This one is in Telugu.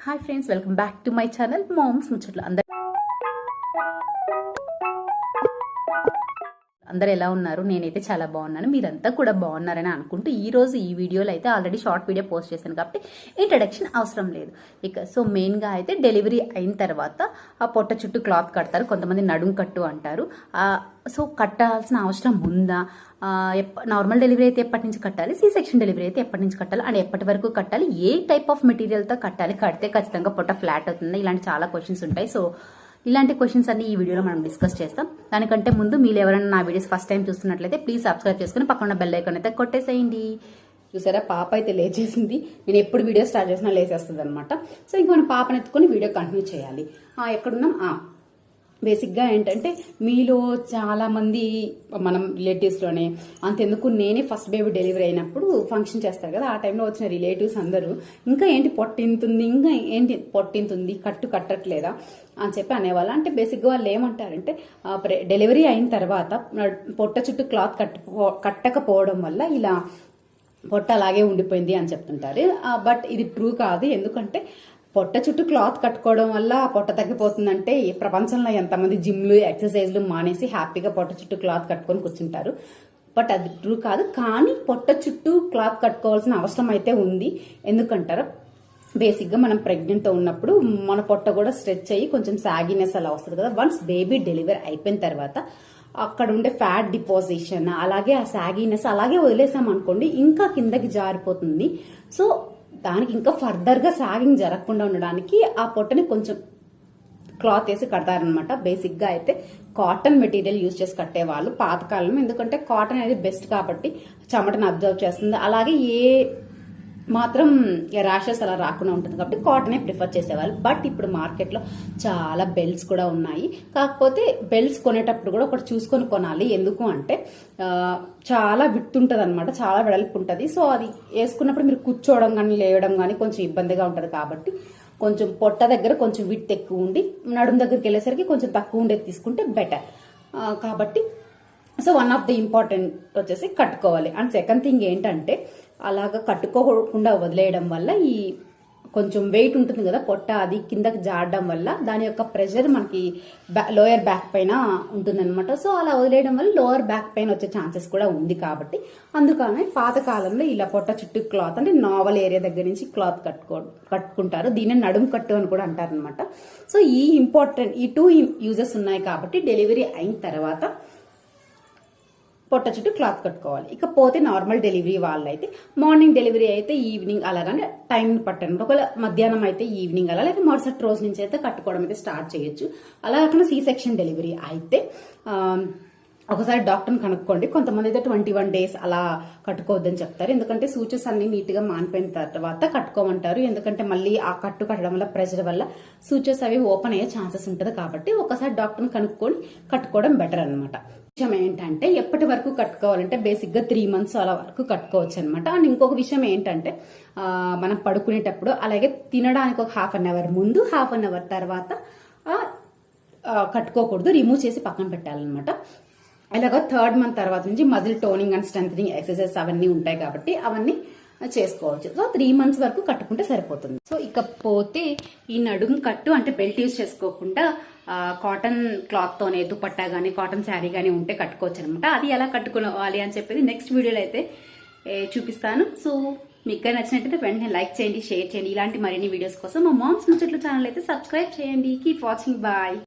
Hi friends welcome back to my channel moms ముచ్చట్లు అందరు అందరు ఎలా ఉన్నారు? నేనైతే చాలా బాగున్నాను. మీరంతా కూడా బాగున్నారని అనుకుంటూ ఈ రోజు ఈ వీడియోలో అయితే ఆల్రెడీ షార్ట్ వీడియో పోస్ట్ చేశాను కాబట్టి ఇంట్రడక్షన్ అవసరం లేదు. ఇక సో మెయిన్గా అయితే డెలివరీ అయిన తర్వాత ఆ పొట్ట చుట్టూ క్లాత్ కడతారు. కొంతమంది నడుం కట్టు అంటారు. సో కట్టాల్సిన అవసరం ఉందా? నార్మల్ డెలివరీ అయితే ఎప్పటి నుంచి కట్టాలి? సి సెక్షన్ డెలివరీ అయితే ఎప్పటి నుంచి కట్టాలి? అండ్ ఎప్పటి వరకు కట్టాలి? ఏ టైప్ ఆఫ్ మెటీరియల్తో కట్టాలి? కడితే ఖచ్చితంగా పొట్ట ఫ్లాట్ అవుతుంది? ఇలాంటి చాలా క్వశ్చన్స్ ఉంటాయి. సో ఇలాంటి క్వశ్చన్స్ అన్ని ఈ వీడియోలో మనం డిస్కస్ చేస్తాం. దానికంటే ముందు మీరు ఎవరైనా నా వీడియోస్ ఫస్ట్ టైం చూస్తున్నట్లయితే ప్లీజ్ సబ్స్క్రైబ్ చేసుకుని పక్కన బెల్ ఐకాన్ అయితే కొట్టేసేయండి. చూసారా? పాప అయితే లేచేసింది. నేను ఎప్పుడు వీడియో స్టార్ట్ చేసినా లేచేస్తుంది అనమాట సో ఇంక మన పాపను ఎత్తుకొని వీడియో కంటిన్యూ చేయాలి. ఎక్కడున్నాం? బేసిక్గా ఏంటంటే మీలో చాలామంది మనం రిలేటివ్స్లోనే అంతెందుకు నేనే ఫస్ట్ బేబీ డెలివరీ అయినప్పుడు ఫంక్షన్ చేస్తారు కదా ఆ టైంలో వచ్చిన రిలేటివ్స్ అందరూ ఇంకా ఏంటి పొట్టింతుంది ఇంకా ఏంటి పొట్టింతుంది కట్టు కట్టట్లేదా? అని చెప్పి అనేవాళ్ళు. అంటే బేసిక్గా వాళ్ళు ఏమంటారంటే డెలివరీ అయిన తర్వాత పొట్ట చుట్టూ క్లాత్ కట్టుకో కట్టకపోవడం వల్ల ఇలా పొట్ట అలాగే ఉండిపోయింది అని చెప్తుంటారు. బట్ ఇది ట్రూ కాదు. ఎందుకంటే పొట్ట చుట్టూ క్లాత్ కట్టుకోవడం వల్ల ఆ పొట్ట తగ్గిపోతుందంటే ఈ ప్రపంచంలో ఎంతమంది జిమ్లు ఎక్సర్సైజ్లు మానేసి హ్యాపీగా పొట్ట చుట్టూ క్లాత్ కట్టుకొని కూర్చుంటారు. బట్ అది ట్రూ కాదు. కానీ పొట్ట చుట్టూ క్లాత్ కట్టుకోవాల్సిన అవసరం అయితే ఉంది. ఎందుకంటారు? బేసిక్గా మనం ప్రెగ్నెంట్తో ఉన్నప్పుడు మన పొట్ట కూడా స్ట్రెచ్ అయ్యి కొంచెం సాగినెస్ అలా వస్తుంది కదా. వన్స్ బేబీ డెలివరీ అయిపోయిన తర్వాత అక్కడ ఉండే ఫ్యాట్ డిపాజిషన్ అలాగే ఆ సాగినెస్ అలాగే వదిలేసాం అనుకోండి ఇంకా కిందకి జారిపోతుంది. సో దానికి ఇంకా ఫర్దర్గా సాగింగ్ జరగకుండా ఉండడానికి ఆ పొట్టని కొంచెం క్లాత్ వేసి కడతారనమాట బేసిక్గా అయితే కాటన్ మెటీరియల్ యూజ్ చేసి కట్టేవాళ్ళు పాతకాలం. ఎందుకంటే కాటన్ అనేది బెస్ట్ కాబట్టి చెమటను అబ్జర్వ్ చేస్తుంది. అలాగే ఏ మాత్రం ర్యాషెస్ అలా రాకుండా ఉంటుంది కాబట్టి కాటనే ప్రిఫర్ చేసేవాళ్ళు. బట్ ఇప్పుడు మార్కెట్లో చాలా బెల్ట్స్ కూడా ఉన్నాయి. కాకపోతే బెల్ట్స్ కొనేటప్పుడు కూడా ఒకటి చూసుకొని కొనాలి. ఎందుకు అంటే చాలా విత్ అనమాట చాలా వెడల్పు ఉంటుంది. సో అది వేసుకున్నప్పుడు మీరు కూర్చోవడం కానీ లేవడం కానీ కొంచెం ఇబ్బందిగా ఉంటుంది కాబట్టి కొంచెం పొట్ట దగ్గర కొంచెం విత్ ఎక్కువ ఉండి నడుము దగ్గరికి వెళ్ళేసరికి కొంచెం తక్కువ ఉండేది తీసుకుంటే బెటర్ కాబట్టి so one of the important వచ్చేసి కట్టుకోవాలి. అండ్ సెకండ్ థింగ్ ఏంటంటే అలాగ కట్టుకోకుండా వదిలేయడం వల్ల ఈ కొంచెం వెయిట్ ఉంటుంది కదా పొట్ట అది కిందకి జారడం వల్ల దాని యొక్క ప్రెషర్ మనకి లోయర్ బ్యాక్ పైన ఉంటుందన్నమాట. సో అలా వదిలేయడం వల్ల లోయర్ బ్యాక్ పెయిన్ వచ్చే ఛాన్సెస్ కూడా ఉంది కాబట్టి అందుకనే పాతకాలంలో ఇలా పొట్ట చుట్టూ క్లాత్ అంటే నావల్ ఏరియా దగ్గర నుంచి క్లాత్ కట్టుకో కట్టుకుంటారు. దీన్ని నడుము కట్టు అని కూడా అంటారనమాట సో ఈ ఇంపార్టెంట్ ఈ టూ యూజెస్ ఉన్నాయి కాబట్టి డెలివరీ అయిన తర్వాత పొట్ట చుట్టూ క్లాత్ కట్టుకోవాలి. ఇకపోతే నార్మల్ డెలివరీ వాళ్ళు అయితే మార్నింగ్ డెలివరీ అయితే ఈవినింగ్ అలాగానే టైం పట్టండి. ఒకవేళ మధ్యాహ్నం అయితే ఈవినింగ్ అలా లేదా మరుసటి రోజు నుంచి అయితే కట్టుకోవడం అయితే స్టార్ట్ చేయొచ్చు. అలా కాకుండా సీ సెక్షన్ డెలివరీ అయితే ఒకసారి డాక్టర్ని కనుక్కోండి. కొంతమంది అయితే ట్వంటీ వన్ డేస్ అలా కట్టుకోవద్దని చెప్తారు. ఎందుకంటే సూచస్ అన్ని నీట్గా మానిపోయిన తర్వాత కట్టుకోమంటారు. ఎందుకంటే మళ్ళీ ఆ కట్టు కట్టడం వల్ల ప్రెషర్ వల్ల సూచస్ అవి ఓపెన్ అయ్యే ఛాన్సెస్ ఉంటుంది కాబట్టి ఒకసారి డాక్టర్ని కనుక్కొని కట్టుకోవడం బెటర్ అనమాట విషయం ఏంటంటే ఎప్పటి వరకు కట్టుకోవాలంటే బేసిక్గా త్రీ మంత్స్ అలా వరకు కట్టుకోవచ్చు అనమాట అండ్ ఇంకొక విషయం ఏంటంటే మనం పడుకునేటప్పుడు అలాగే తినడానికి ఒక హాఫ్ అన్ అవర్ ముందు హాఫ్ అన్ అవర్ తర్వాత కట్టుకోకూడదు. రిమూవ్ చేసి పక్కన పెట్టాలన్నమాట. అలాగా థర్డ్ మంత్ తర్వాత నుంచి muscle toning and strength exercise అవన్నీ ఉంటాయి కాబట్టి అవన్నీ చేసుకోవచ్చు. సో త్రీ మంత్స్ వరకు కట్టుకుంటే సరిపోతుంది. సో ఇకపోతే ఈ నడుము కట్టు అంటే బెల్ట్ యూజ్ చేసుకోకుండా కాటన్ క్లాత్ తోనే దుపట్టా కానీ కాటన్ శారీ కానీ ఉంటే కట్టుకోవచ్చు అనమాట అది ఎలా కట్టుకోవాలి అని చెప్పేది నెక్స్ట్ వీడియోలో అయితే చూపిస్తాను. సో మీకు నచ్చినట్టయితే వెంటనే లైక్ చేయండి షేర్ చేయండి. ఇలాంటి మరిన్ని వీడియోస్ కోసం మా మామ్స్ ముచ్చట్లు ఛానల్ అయితే సబ్స్క్రైబ్ చేయండి. Keep watching bye